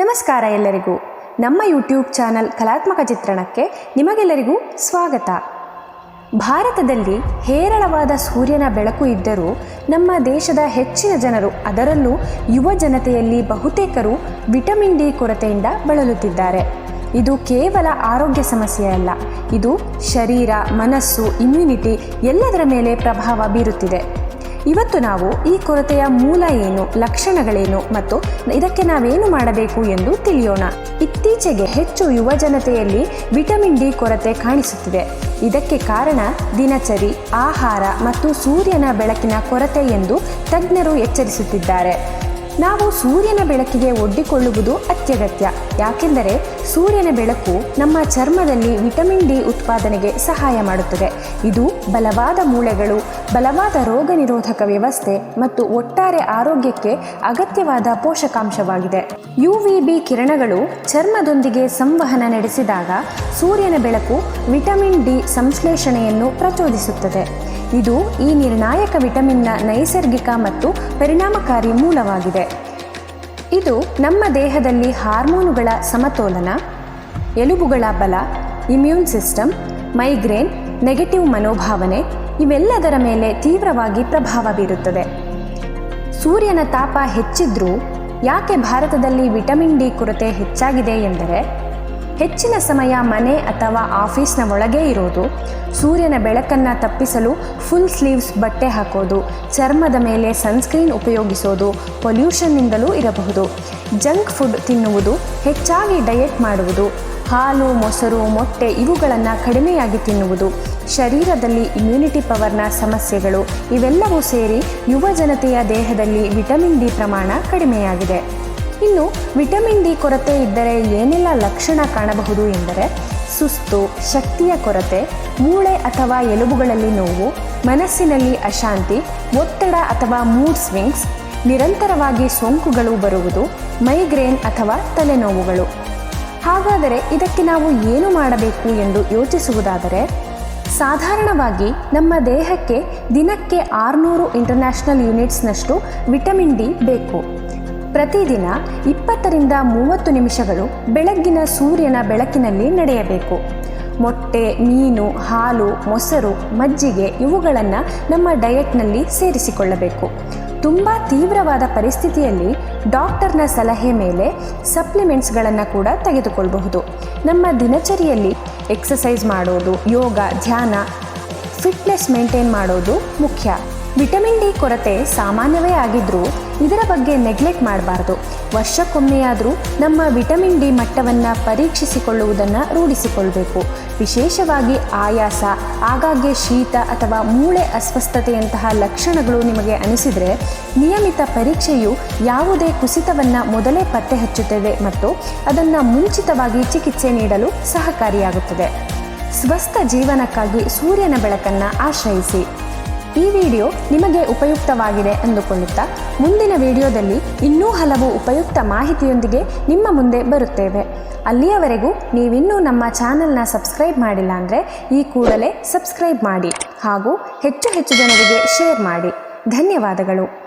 ನಮಸ್ಕಾರ ಎಲ್ಲರಿಗೂ. ನಮ್ಮ ಯೂಟ್ಯೂಬ್ ಚಾನಲ್ ಕಲಾತ್ಮಕ ಚಿತ್ರಣಕ್ಕೆ ನಿಮಗೆಲ್ಲರಿಗೂ ಸ್ವಾಗತ. ಭಾರತದಲ್ಲಿ ಹೇರಳವಾದ ಸೂರ್ಯನ ಬೆಳಕು ಇದ್ದರೂ ನಮ್ಮ ದೇಶದ ಹೆಚ್ಚಿನ ಜನರು ಅದರಲ್ಲೂ ಯುವ ಜನತೆಯಲ್ಲಿ ಬಹುತೇಕರು ವಿಟಮಿನ್ ಡಿ ಕೊರತೆಯಿಂದ ಬಳಲುತ್ತಿದ್ದಾರೆ. ಇದು ಕೇವಲ ಆರೋಗ್ಯ ಸಮಸ್ಯೆ ಅಲ್ಲ, ಇದು ಶರೀರ, ಮನಸ್ಸು ಇಮ್ಯುನಿಟಿ ಎಲ್ಲದರ ಮೇಲೆ ಪ್ರಭಾವ ಬೀರುತ್ತಿದೆ. ಇವತ್ತು ನಾವು ಈ ಕೊರತೆಯ ಮೂಲ ಏನು, ಲಕ್ಷಣಗಳೇನು ಮತ್ತು ಇದಕ್ಕೆ ನಾವೇನು ಮಾಡಬೇಕು ಎಂದು ತಿಳಿಯೋಣ. ಇತ್ತೀಚೆಗೆ ಹೆಚ್ಚು ಯುವ ಜನತೆಯಲ್ಲಿ ವಿಟಮಿನ್ ಡಿ ಕೊರತೆ ಕಾಣಿಸುತ್ತಿದೆ. ಇದಕ್ಕೆ ಕಾರಣ ದಿನಚರಿ, ಆಹಾರ ಮತ್ತು ಸೂರ್ಯನ ಬೆಳಕಿನ ಕೊರತೆ ಎಂದು ತಜ್ಞರು ಎಚ್ಚರಿಸುತ್ತಿದ್ದಾರೆ. ನಾವು ಸೂರ್ಯನ ಬೆಳಕಿಗೆ ಒಡ್ಡಿಕೊಳ್ಳುವುದು ಅತ್ಯಗತ್ಯ. ಯಾಕೆಂದರೆ ಸೂರ್ಯನ ಬೆಳಕು ನಮ್ಮ ಚರ್ಮದಲ್ಲಿ ವಿಟಮಿನ್ ಡಿ ಉತ್ಪಾದನೆಗೆ ಸಹಾಯ ಮಾಡುತ್ತದೆ. ಇದು ಬಲವಾದ ಮೂಳೆಗಳು, ಬಲವಾದ ರೋಗ ನಿರೋಧಕ ವ್ಯವಸ್ಥೆ ಮತ್ತು ಒಟ್ಟಾರೆ ಆರೋಗ್ಯಕ್ಕೆ ಅಗತ್ಯವಾದ ಪೋಷಕಾಂಶವಾಗಿದೆ. ಯು ವಿ ಬಿ ಕಿರಣಗಳು ಚರ್ಮದೊಂದಿಗೆ ಸಂವಹನ ನಡೆಸಿದಾಗ ಸೂರ್ಯನ ಬೆಳಕು ವಿಟಮಿನ್ ಡಿ ಸಂಶ್ಲೇಷಣೆಯನ್ನು ಪ್ರಚೋದಿಸುತ್ತದೆ. ಇದು ಈ ನಿರ್ಣಾಯಕ ವಿಟಮಿನ್ನ ನೈಸರ್ಗಿಕ ಮತ್ತು ಪರಿಣಾಮಕಾರಿ ಮೂಲವಾಗಿದೆ. ಇದು ನಮ್ಮ ದೇಹದಲ್ಲಿ ಹಾರ್ಮೋನುಗಳ ಸಮತೋಲನ, ಎಲುಬುಗಳ ಬಲ ಇಮ್ಯೂನ್ ಸಿಸ್ಟಮ್ ಮೈಗ್ರೇನ್ ನೆಗೆಟಿವ್ ಮನೋಭಾವನೆ ಇವೆಲ್ಲದರ ಮೇಲೆ ತೀವ್ರವಾಗಿ ಪ್ರಭಾವ ಬೀರುತ್ತದೆ. ಸೂರ್ಯನ ತಾಪ ಹೆಚ್ಚಿದ್ರೂ ಯಾಕೆ ಭಾರತದಲ್ಲಿ ವಿಟಮಿನ್ ಡಿ ಕೊರತೆ ಹೆಚ್ಚಾಗಿದೆ ಎಂದರೆ ಹೆಚ್ಚಿನ ಸಮಯ ಮನೆ ಅಥವಾ ಆಫೀಸ್ನ ಒಳಗೇ ಇರೋದು, ಸೂರ್ಯನ ಬೆಳಕನ್ನು ತಪ್ಪಿಸಲು ಫುಲ್ ಸ್ಲೀವ್ಸ್ ಬಟ್ಟೆ ಹಾಕೋದು, ಚರ್ಮದ ಮೇಲೆ ಸನ್ಸ್ಕ್ರೀನ್ ಉಪಯೋಗಿಸೋದು ಪೊಲ್ಯೂಷನ್ನಿಂದಲೂ ಇರಬಹುದು. ಜಂಕ್ ಫುಡ್ ತಿನ್ನುವುದು, ಹೆಚ್ಚಾಗಿ ಡಯೆಟ್ ಮಾಡುವುದು, ಹಾಲು, ಮೊಸರು, ಮೊಟ್ಟೆ ಇವುಗಳನ್ನು ಕಡಿಮೆಯಾಗಿ ತಿನ್ನುವುದು, ಶರೀರದಲ್ಲಿ ಇಮ್ಯುನಿಟಿ ಪವರ್ನ ಸಮಸ್ಯೆಗಳು ಇವೆಲ್ಲವೂ ಸೇರಿ ಯುವ ಜನತೆಯ ದೇಹದಲ್ಲಿ ವಿಟಮಿನ್ ಡಿ ಪ್ರಮಾಣ ಕಡಿಮೆಯಾಗಿದೆ. ಇನ್ನು ವಿಟಮಿನ್ ಡಿ ಕೊರತೆ ಇದ್ದರೆ ಏನೆಲ್ಲ ಲಕ್ಷಣ ಕಾಣಬಹುದು ಎಂದರೆ ಸುಸ್ತು, ಶಕ್ತಿಯ ಕೊರತೆ, ಮೂಳೆ ಅಥವಾ ಎಲುಬುಗಳಲ್ಲಿ ನೋವು, ಮನಸ್ಸಿನಲ್ಲಿ ಅಶಾಂತಿ, ಒತ್ತಡ ಅಥವಾ ಮೂಡ್ ಸ್ವಿಂಗ್ಸ್ ನಿರಂತರವಾಗಿ ಸೋಂಕುಗಳು ಬರುವುದು ಮೈಗ್ರೇನ್ ಅಥವಾ ತಲೆನೋವುಗಳು. ಹಾಗಾದರೆ ಇದಕ್ಕೆ ನಾವು ಏನು ಮಾಡಬೇಕು ಎಂದು ಯೋಚಿಸುವುದಾದರೆ, ಸಾಧಾರಣವಾಗಿ ನಮ್ಮ ದೇಹಕ್ಕೆ ದಿನಕ್ಕೆ ಆರುನೂರು ಇಂಟರ್ನ್ಯಾಷನಲ್ ಯೂನಿಟ್ಸ್ನಷ್ಟು ವಿಟಮಿನ್ ಡಿ ಬೇಕು. ಪ್ರತಿದಿನ ಇಪ್ಪತ್ತರಿಂದ ಮೂವತ್ತು ನಿಮಿಷಗಳು ಬೆಳಗ್ಗಿನ ಸೂರ್ಯನ ಬೆಳಕಿನಲ್ಲಿ ನಡೆಯಬೇಕು. ಮೊಟ್ಟೆ, ಮೀನು, ಹಾಲು, ಮೊಸರು, ಮಜ್ಜಿಗೆ ಇವುಗಳನ್ನು ನಮ್ಮ ಡಯಟ್ನಲ್ಲಿ ಸೇರಿಸಿಕೊಳ್ಳಬೇಕು. ತುಂಬ ತೀವ್ರವಾದ ಪರಿಸ್ಥಿತಿಯಲ್ಲಿ ಡಾಕ್ಟರ್ನ ಸಲಹೆ ಮೇಲೆ ಸಪ್ಲಿಮೆಂಟ್ಸ್ಗಳನ್ನು ಕೂಡ ತೆಗೆದುಕೊಳ್ಳಬಹುದು ನಮ್ಮ ದಿನಚರಿಯಲ್ಲಿ ಎಕ್ಸಸೈಸ್ ಮಾಡೋದು, ಯೋಗ, ಧ್ಯಾನ ಫಿಟ್ನೆಸ್ ಮೇಂಟೈನ್ ಮಾಡೋದು ಮುಖ್ಯ. ವಿಟಮಿನ್ ಡಿ ಕೊರತೆ ಸಾಮಾನ್ಯವೇ ಆಗಿದ್ದರೂ ಇದರ ಬಗ್ಗೆ ನೆಗ್ಲೆಕ್ಟ್ ಮಾಡಬಾರ್ದು. ವರ್ಷಕ್ಕೊಮ್ಮೆಯಾದರೂ ನಮ್ಮ ವಿಟಮಿನ್ ಡಿ ಮಟ್ಟವನ್ನು ಪರೀಕ್ಷಿಸಿಕೊಳ್ಳುವುದನ್ನು ರೂಢಿಸಿಕೊಳ್ಬೇಕು. ವಿಶೇಷವಾಗಿ ಆಯಾಸ, ಆಗಾಗ್ಗೆ ಶೀತ ಅಥವಾ ಮೂಳೆ ಅಸ್ವಸ್ಥತೆಯಂತಹ ಲಕ್ಷಣಗಳು ನಿಮಗೆ ಅನಿಸಿದರೆ ನಿಯಮಿತ ಪರೀಕ್ಷೆಯು ಯಾವುದೇ ಕುಸಿತವನ್ನು ಮೊದಲೇ ಪತ್ತೆ ಹಚ್ಚುತ್ತದೆ ಮತ್ತು ಅದನ್ನು ಮುಂಚಿತವಾಗಿ ಚಿಕಿತ್ಸೆ ನೀಡಲು ಸಹಕಾರಿಯಾಗುತ್ತದೆ. ಸ್ವಸ್ಥ ಜೀವನಕ್ಕಾಗಿ ಸೂರ್ಯನ ಬೆಳಕನ್ನು ಆಶ್ರಯಿಸಿ. ಈ ವಿಡಿಯೋ ನಿಮಗೆ ಉಪಯುಕ್ತವಾಗಿದೆ ಅಂದುಕೊಳ್ಳುತ್ತಾ ಮುಂದಿನ ವಿಡಿಯೋದಲ್ಲಿ ಇನ್ನೂ ಹಲವು ಉಪಯುಕ್ತ ಮಾಹಿತಿಯೊಂದಿಗೆ ನಿಮ್ಮ ಮುಂದೆ ಬರುತ್ತೇವೆ. ಅಲ್ಲಿಯವರೆಗೂ ನೀವಿನ್ನೂ ನಮ್ಮ ಚಾನೆಲ್ನ ಸಬ್ಸ್ಕ್ರೈಬ್ ಮಾಡಿಲ್ಲ ಅಂದರೆ ಈ ಕೂಡಲೇ ಸಬ್ಸ್ಕ್ರೈಬ್ ಮಾಡಿ ಹಾಗೂ ಹೆಚ್ಚು ಹೆಚ್ಚು ಜನರಿಗೆ ಶೇರ್ ಮಾಡಿ. ಧನ್ಯವಾದಗಳು.